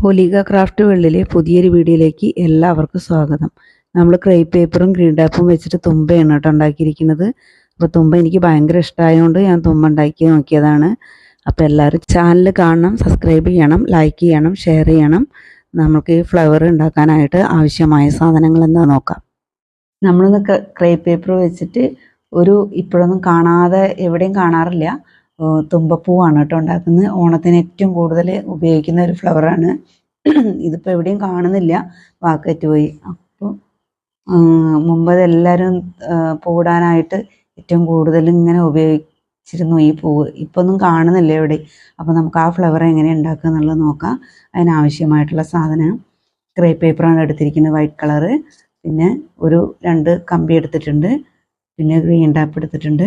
ഹോലിക craft വേൾഡിലെ പുതിയൊരു വീഡിയോയിലേക്ക് എല്ലാവർക്കും സ്വാഗതം. നമ്മൾ ക്രേപ്പ് പേപ്പറും ഗ്രീൻ ടാപ്പും വെച്ചിട്ട് തുമ്പയാണ് കേട്ടോ ഉണ്ടാക്കിയിരിക്കുന്നത്. അപ്പോൾ തുമ്പ എനിക്ക് ഭയങ്കര ഇഷ്ടമായതുകൊണ്ട് ഞാൻ തുമ്പ ഉണ്ടാക്കി നോക്കിയതാണ്. അപ്പോൾ എല്ലാവരും ചാനൽ കാണണം സബ്സ്ക്രൈബ് ചെയ്യണം ലൈക്ക് ചെയ്യണം ഷെയർ ചെയ്യണം. നമുക്ക് ഈ ഫ്ലവർ ഉണ്ടാക്കാനായിട്ട് ആവശ്യമായ സാധനങ്ങൾ എന്താ നോക്കാം. നമ്മളിന്ന് ക്രേപ്പ് പേപ്പർ വെച്ചിട്ട് ഒരു ഇപ്പോഴൊന്നും കാണാതെ എവിടെയും കാണാറില്ല. തുമ്പപ്പൂവാണ് കേട്ടോ ഉണ്ടാക്കുന്നത്. ഓണത്തിന് ഏറ്റവും കൂടുതൽ ഉപയോഗിക്കുന്ന ഒരു ഫ്ലവറാണ്. ഇതിപ്പോൾ എവിടെയും കാണുന്നില്ല. വാക്കറ്റ് പോയി. അപ്പോൾ മുമ്പ് എല്ലാവരും പൂടാനായിട്ട് ഏറ്റവും കൂടുതൽ ഇങ്ങനെ ഉപയോഗിച്ചിരുന്നു ഈ പൂവ്. ഇപ്പോൾ ഒന്നും കാണുന്നില്ല എവിടെ. അപ്പോൾ നമുക്ക് ആ ഫ്ലവർ എങ്ങനെ ഉണ്ടാക്കുക എന്നുള്ളത് നോക്കാം. അതിനാവശ്യമായിട്ടുള്ള സാധനം. ഗ്രേ പേപ്പറാണ് എടുത്തിരിക്കുന്നത് വൈറ്റ് കളറ്. പിന്നെ ഒരു രണ്ട് കമ്പി എടുത്തിട്ടുണ്ട്. പിന്നെ ഗ്രീൻ ടാപ്പ് എടുത്തിട്ടുണ്ട്.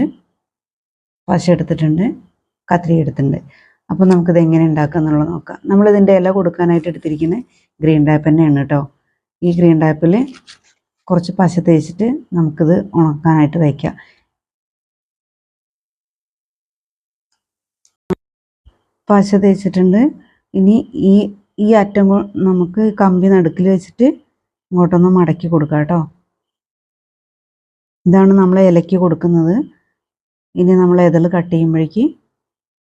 പശ എടുത്തിട്ടുണ്ട് കത്രി എടുത്തിട്ടുണ്ട്. അപ്പോൾ നമുക്കിത് എങ്ങനെ ഉണ്ടാക്കുക എന്നുള്ളത് നോക്കാം. നമ്മളിതിന്റെ ഇല കൊടുക്കാനായിട്ട് എടുത്തിരിക്കുന്നത് ഗ്രീൻ ടാപ്പ് തന്നെയാണ് കേട്ടോ. ഈ ഗ്രീൻ ടാപ്പിൽ കുറച്ച് പശ തേച്ചിട്ട് നമുക്കിത് ഉണക്കാനായിട്ട് വയ്ക്കാം പശ തേച്ചിട്ടുണ്ട്. ഇനി ഈ ഈ അറ്റം നമുക്ക് കമ്പി നടുക്കിൽ വെച്ചിട്ട് ഇങ്ങോട്ടൊന്ന് മടക്കി കൊടുക്കാം കേട്ടോ. ഇതാണ് നമ്മൾ ഇലയ്ക്ക് കൊടുക്കുന്നത്. ഇനി നമ്മൾ ഇതൾ കട്ട് ചെയ്യുമ്പോഴേക്ക്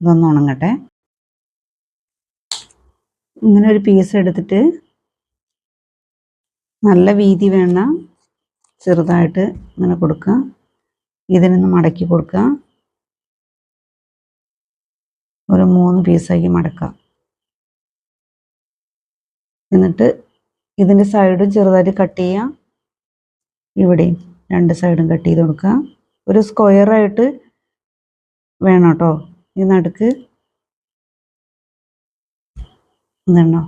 ഇതൊന്ന് ഉണങ്ങട്ടെ. ഇങ്ങനെ ഒരു പീസ് എടുത്തിട്ട് നല്ല വീതി വേണ്ട ചെറുതായിട്ട് ഇങ്ങനെ കൊടുക്കുക. ഇതിനൊന്ന് മടക്കി കൊടുക്കുക. ഒരു മൂന്ന് പീസാക്കി മടക്കുക. എന്നിട്ട് ഇതിന്റെ സൈഡും ചെറുതായിട്ട് കട്ട് ചെയ്യുക. ഇവിടെയും രണ്ട് സൈഡും കട്ട് ചെയ്ത് കൊടുക്കുക. ഒരു സ്ക്വയറായിട്ട് വേണം കേട്ടോ ഈ നടുക്ക്. ഇതുണ്ടോ?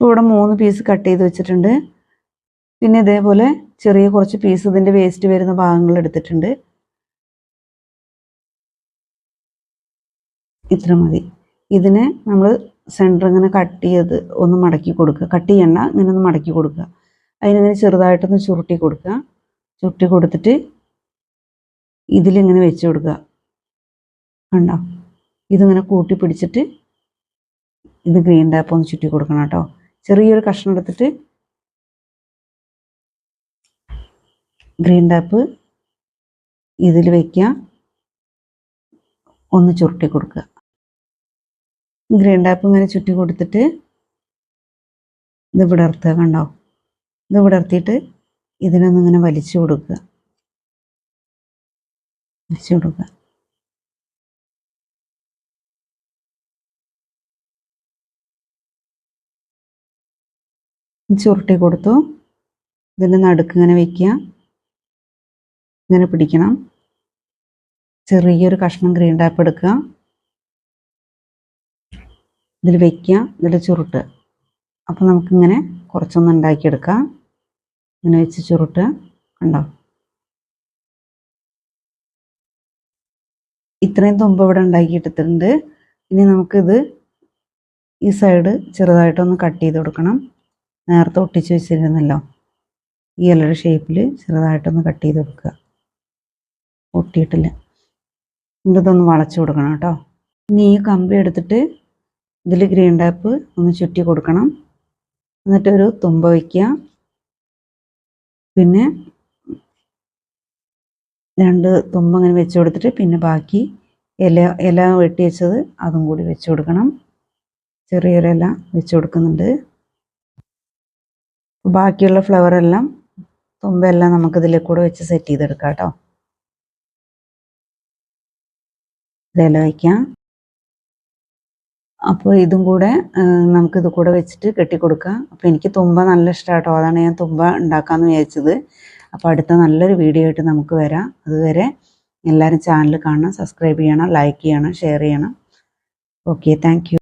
ഇവിടെ മൂന്ന് പീസ് കട്ട് ചെയ്ത് വെച്ചിട്ടുണ്ട്. പിന്നെ ഇതേപോലെ ചെറിയ കുറച്ച് പീസ് ഇതിന്റെ വേസ്റ്റ് വരുന്ന ഭാഗങ്ങൾ എടുത്തിട്ടുണ്ട്. ഇത്ര മതി. ഇതിനെ നമ്മൾ സെന്റർ ഇങ്ങനെ കട്ട് ചെയ്ത് ഒന്ന് മടക്കി കൊടുക്കുക. കട്ട് ചെയ്യണ്ട ഇങ്ങനെ ഒന്ന് മടക്കി കൊടുക്കുക. അതിനിങ്ങനെ ചെറുതായിട്ടൊന്ന് ചുരുട്ടി കൊടുക്കുക. ചുരുട്ടി കൊടുത്തിട്ട് ഇതിലിങ്ങനെ വെച്ച് കൊടുക്കുക. കണ്ടോ? ഇതിങ്ങനെ കൂട്ടി പിടിച്ചിട്ട് ഇത് ഗ്രീൻ ടാപ്പ് ഒന്ന് ചുറ്റി കൊടുക്കണം കേട്ടോ. ചെറിയൊരു കഷ്ണം എടുത്തിട്ട് ഗ്രീൻ ടാപ്പ് ഇതിൽ വയ്ക്കുക ഒന്ന് ചുരുട്ടി കൊടുക്കുക. ഗ്രീൻ ടാപ്പ് ഇങ്ങനെ ചുറ്റി കൊടുത്തിട്ട് ഇത് വിടർത്തുക കണ്ടോ? ഇത് വിടർത്തിയിട്ട് ഇതിനൊന്ന് ഇങ്ങനെ വലിച്ചു കൊടുക്കുക. വലിച്ചു കൊടുക്കുക. ചുരുട്ടി കൊടുത്തു. ഇതിന്റെ നടുക്ക് ഇങ്ങനെ വെക്കുക. ഇങ്ങനെ പിടിക്കണം. ചെറിയൊരു കഷ്ണം ഗ്രീൻ ടാപ്പ് എടുക്കുക. ഇതിൽ വെക്കുക. ഇതിൽ ചുരുട്ട്. അപ്പോൾ നമുക്കിങ്ങനെ കുറച്ചൊന്ന് ഉണ്ടാക്കിയെടുക്കാം. ഇങ്ങനെ വെച്ച് ചുരുട്ടുക കണ്ടോ? ഇത്രയും തുമ്പ് ഇവിടെ ഉണ്ടാക്കിയിട്ടിട്ടുണ്ട് ഇനി നമുക്കിത് ഈ സൈഡ് ചെറുതായിട്ടൊന്ന് കട്ട് ചെയ്ത് കൊടുക്കണം. നേരത്തെ ഒട്ടിച്ച് വെച്ചിരുന്നല്ലോ. ഈ ഇലയുടെ ഷേപ്പിൽ ചെറുതായിട്ടൊന്ന് കട്ട് ചെയ്ത് കൊടുക്കുക. ഒട്ടിയിട്ടില്ല. ഇതൊന്ന് വളച്ചു കൊടുക്കണം കേട്ടോ. ഇനി ഈ കമ്പി എടുത്തിട്ട് ഇതിൽ ഗ്രീൻ ടാപ്പ് ഒന്ന് ചുറ്റി കൊടുക്കണം. എന്നിട്ടൊരു തുമ്പ വയ്ക്കുക പിന്നെ രണ്ട് തുമ്പ് അങ്ങനെ വെച്ച് കൊടുത്തിട്ട് പിന്നെ ബാക്കി ഇല ഇല വെട്ടി വെച്ചത് അതും കൂടി വെച്ച് കൊടുക്കണം. ചെറിയൊരു ഇല വെച്ച് കൊടുക്കുന്നുണ്ട്. ബാക്കിയുള്ള ഫ്ലവർ എല്ലാം നമുക്ക് ഇതിലേക്ക് കൂടെ വെച്ച് സെറ്റ് ചെയ്തെടുക്കാം കേട്ടോ. ഇല വയ്ക്കാം അപ്പോൾ ഇതും കൂടെ നമുക്ക് ഇത് കൂടെ വെച്ചിട്ട് കെട്ടിക്കൊടുക്കാം. അപ്പോൾ എനിക്ക് തുമ്പ നല്ല ഇഷ്ടമാട്ടോ അതാണ് ഞാൻ തുമ്പ ഉണ്ടാക്കാമെന്ന് വിചാരിച്ചത്. അപ്പോൾ അടുത്ത നല്ലൊരു വീഡിയോ ആയിട്ട് നമുക്ക് വരാം. അതുവരെ എല്ലാവരും ചാനൽ കാണണം സബ്സ്ക്രൈബ് ചെയ്യണം ലൈക്ക് ചെയ്യണം ഷെയർ ചെയ്യണം. Okay thank